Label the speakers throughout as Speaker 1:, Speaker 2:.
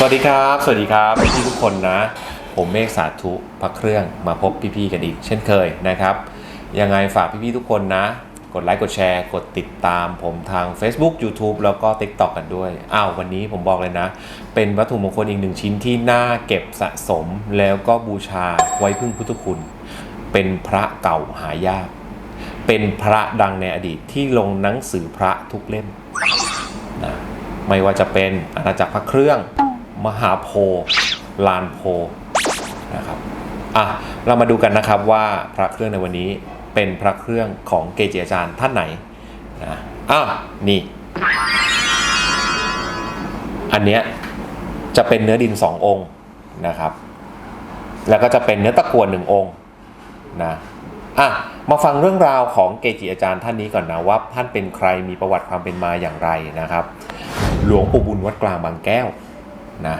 Speaker 1: สวัสดีครับ สวัสดีครับพี่ทุกคนนะ ผมเมฆสาธุพักเครื่องมาพบพี่ๆกันอีก เช่นเคยนะครับ ยังไงฝากพี่ๆทุกคนนะ กดไลค์กดแชร์กดติดตามผมทาง Facebook YouTube แล้วก็ TikTok กันด้วย อ้าววันนี้ผมบอกเลยนะ เป็นวัตถุมงคลอีกหนึ่งชิ้นที่น่าเก็บสะสมแล้วก็บูชาไว้พึ่งพุทธคุณ เป็นพระเก่าหายาก เป็นพระดังในอดีตที่ลงหนังสือพระทุกเล่มนะไม่ว่าจะเป็นอาณาจักรพระเครื่อง มหาโพลานโพนะครับอะเรามาดูกันนะครับว่าพระเครื่องในวันนี้เป็นพระเครื่องของเกจิอาจารย์ท่านไหนนะอะนี่ อันเนี้ยจะเป็นเนื้อดินสององค์นะครับ แล้วก็จะเป็นเนื้อตะกวดหนึ่งองค์นะอะมาฟังเรื่องราวของเกจิอาจารย์ท่านนี้ก่อนนะว่าท่านเป็นใครมีประวัติความเป็นมาอย่างไรนะครับ หลวงปู่บุญวัดกลางบางแก้ว นะ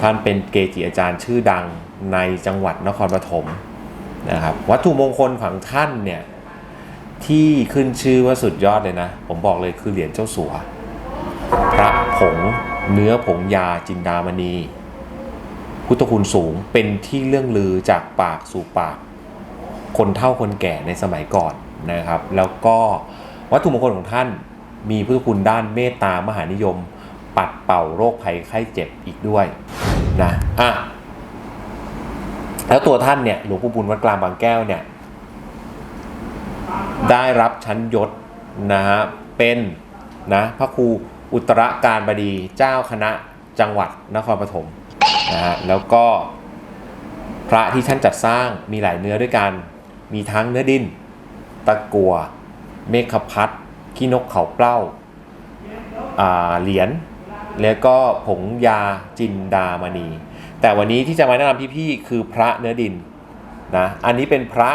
Speaker 1: ท่านเป็นเกจิอาจารย์ชื่อดังในจังหวัดนครปฐมนะครับวัตถุมงคลของท่านเนี่ยที่ขึ้นชื่อว่าสุดยอดเลยนะ ผมบอกเลยคือเหรียญเจ้าสัว พระผงเนื้อผงยาจินดามณี พุทธคุณสูงเป็นที่เรื่องลือจากปากสู่ปาก คนเฒ่าคนแก่ในสมัยก่อนนะครับ แล้วก็วัตถุมงคลของท่านมีพุทธคุณด้านเมตตามหานิยม ปัดเป่าโรคภัยไข้เจ็บอีกด้วยนะอะแล้วตัวท่านเนี่ยหลวงปู่บุญวัดกลางบางแก้วเนี่ยได้รับชั้นยศนะฮะเป็นนะพระครูอุตรการบดีเจ้าคณะจังหวัดนครปฐมนะฮะแล้วก็พระที่ท่านจัดสร้างมีหลายเนื้อด้วยกัน มีทั้งเนื้อดิน ตะกัว เมฆพัดขี้นกเขาเปล้าอ่าเหรียญ แล้วก็ผงยาจินดามณี แต่วันนี้ที่จะมาแนะนำพี่ๆคือพระเนื้อดินนะอันนี้เป็นพระ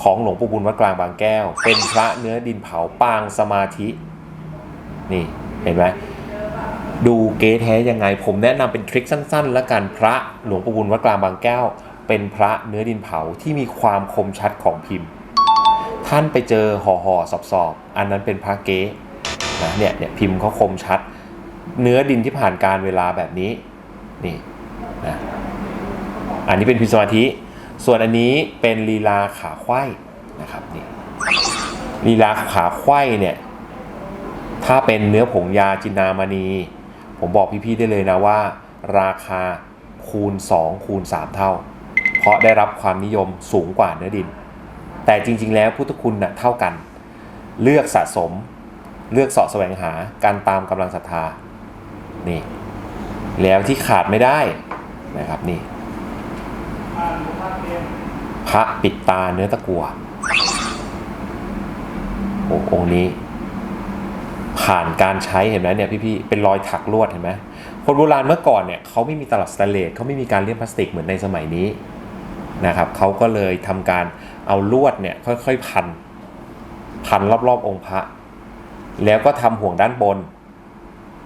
Speaker 1: ของหลวงปู่บุญวัดกลางบางแก้ว เป็นพระเนื้อดินเผาปางสมาธินี่เห็นไหมดูเก๊แท้ยังไง ผมแนะนำเป็นทริคสั้นๆ แล้วกันพระหลวงปู่บุญวัดกลางบางแก้ว เป็นพระเนื้อดินเผาที่มีความคมชัดของพิมพ์ ท่านไปเจอห่อห่อสอบสอบๆอันนั้นเป็นพระเก๊นะเนี่ยเนี่ยพิมพ์เขาคมชัด เนื้อดินที่ผ่านการเวลาแบบนี้นี่นะอันนี้เป็นพิสมาธิ ส่วนอันนี้เป็นลีลาขาไขว้นะครับนี่ลีลาขาไขว้เนี่ยถ้าเป็นเนื้อผงยาจินดามณี ผมบอกพี่ๆได้เลยนะว่า ราคาคูณ 2 คูณ 3 เท่า เพราะได้รับความนิยมสูงกว่าเนื้อดิน แต่จริง ๆ แล้วพุทธคุณน่ะเท่ากัน เลือกสะสม เลือกสาะแสวงหาการตามกำลังศรัทธา นี่แล้วที่ขาดไม่ได้นะครับนี่พระปิดตาเนื้อตะกัวโอ้องค์นี้ ผ่านการใช้เห็นไหมเนี่ยพี่ๆเป็นรอยถักลวดเห็นไหมคนโบราณเมื่อก่อนเนี่ยเขาไม่มีตลับสแตนเลสเขาไม่มีการเลี่ยมพลาสติกเหมือนในสมัยนี้นะครับเขาก็เลยทำการเอาลวดเนี่ยค่อยๆพัน พันรอบๆองค์พระ แล้วก็ทำห่วงด้านบน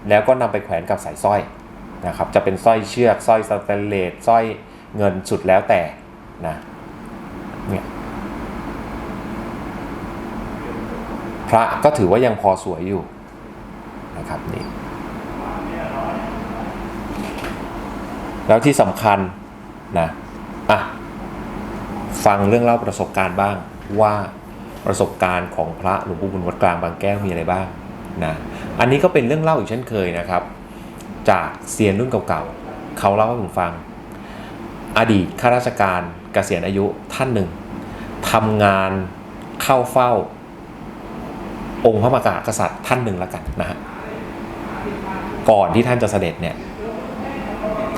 Speaker 1: แล้วก็นำไปแขวนกับสายสร้อยนะครับจะเป็นสร้อยเชือกสร้อยสแตนเลสสร้อยเงินสุดแล้วแต่นะเนี่ยพระก็ถือว่ายังพอสวยอยู่นะครับนี่แล้วที่สำคัญนะอะฟังเรื่องเล่าประสบการณ์บ้างว่าประสบการณ์ของพระหลวงปู่บุญวัดกลางบางแก้วมีอะไรบ้าง นะอันนี้ก็เป็นเรื่องเล่าอีกเช่นเคยนะครับ จากเซียนรุ่นเก่าๆเขาเล่าให้ผมฟัง อดีตข้าราชการเกษียณอายุท่านหนึ่งทำงานเข้าเฝ้า องค์พระมหากษัตริย์ท่านหนึ่งล้วกันนะฮะก่อนที่ท่านจะเสด็จเนี่ย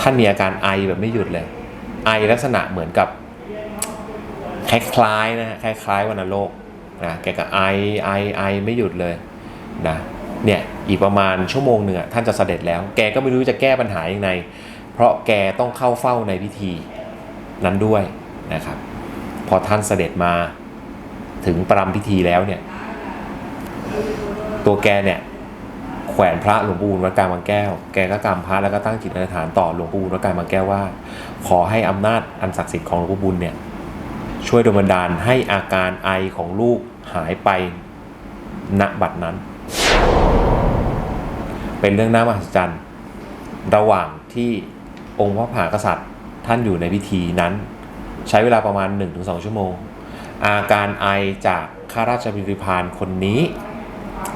Speaker 1: ท่านมีอาการไอแบบไม่หยุดเลย ไอลักษณะเหมือนกับคล้ายๆนะฮะคล้ายๆวัณโรคนะแกก็ไอไอไอไม่หยุดเลย นะเนี่ยอีกประมาณชั่วโมงหนึ่งอะท่านจะเสด็จแล้ว แกก็ไม่รู้จะแก้ปัญหายังไงเพราะแกต้องเข้าเฝ้าในพิธีนั้นด้วยนะครับ พอท่านเสด็จมาถึงประรำพิธีแล้วเนี่ย ตัวแกเนี่ยแขวนพระหลวงปู่วัดกลางบางแก้ว แกก็กำพระแล้วก็ตั้งจิตอธิษฐานต่อหลวงปู่วัดกลางบางแก้วว่า ขอให้อำนาจอันศักดิ์สิทธิ์ของหลวงปู่บุญเนี่ยช่วยดลบันดาลให้อาการไอของลูกหายไปณบัดนั้น เป็นเรื่องน่ามหัศจรรย์ระหว่างที่องค์พระมหากษัตริย์ท่านอยู่ในพิธีนั้น ใช้เวลาประมาณ 1-2 ชั่วโมง อาการไอจากข้าราชบริพารคนนี้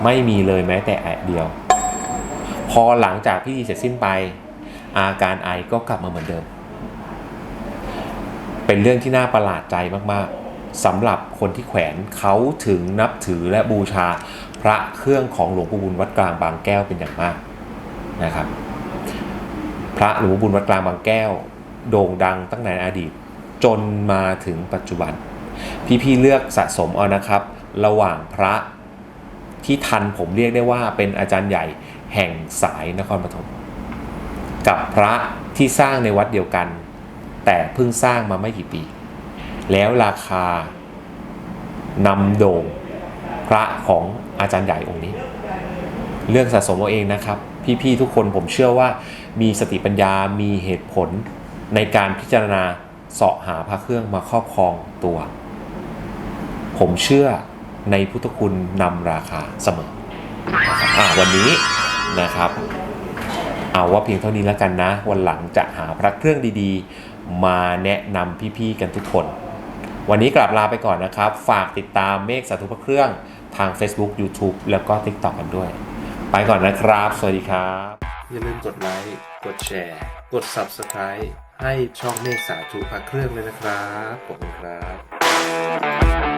Speaker 1: ไม่มีเลยแม้แต่แอะเดียว พอหลังจากพิธีเสร็จสิ้นไป อาการไอก็กลับมาเหมือนเดิม เป็นเรื่องที่น่าประหลาดใจมากๆ สำหรับคนที่แขวนเขาถึงนับถือและบูชาพระเครื่องของหลวงปู่บุญวัดกลางบางแก้วเป็นอย่างมากนะครับ พระหลวงปู่บุญวัดกลางบางแก้ว โด่งดังตั้งแต่ในอดีตจนมาถึงปัจจุบัน พี่ๆเลือกสะสมเอานะครับ ระหว่างพระที่ทันผมเรียกได้ว่าเป็นอาจารย์ใหญ่แห่งสายนครปฐมกับพระที่สร้างในวัดเดียวกัน แต่เพิ่งสร้างมาไม่กี่ปี แล้วราคานำโด่งพระของอาจารย์ใหญ่องค์นี้ เลือกสะสมเอาเองนะครับ พี่ๆทุกคนผมเชื่อว่ามีสติปัญญามีเหตุผลในการพิจารณาเสาะหาพระเครื่องมาครอบครองตัว ผมเชื่อในพุทธคุณนำราคาเสมออะวันนี้นะครับ เอาว่าเพียงเท่านี้แล้วกันนะ วันหลังจะหาพระเครื่องดีๆ มาแนะนำพี่ๆกันทุกคน วันนี้กลับลาไปก่อนนะครับ ฝากติดตามเมฆสาธุพระเครื่องทาง Facebook YouTube แล้วก็ TikTok กันด้วย ไปก่อนนะครับ สวัสดีครับ อย่าลืมกดไลค์ กดแชร์ กด Subscribe ให้ช่องเมฆสาธุพระเครื่องเลยนะครับ ขอบคุณครับ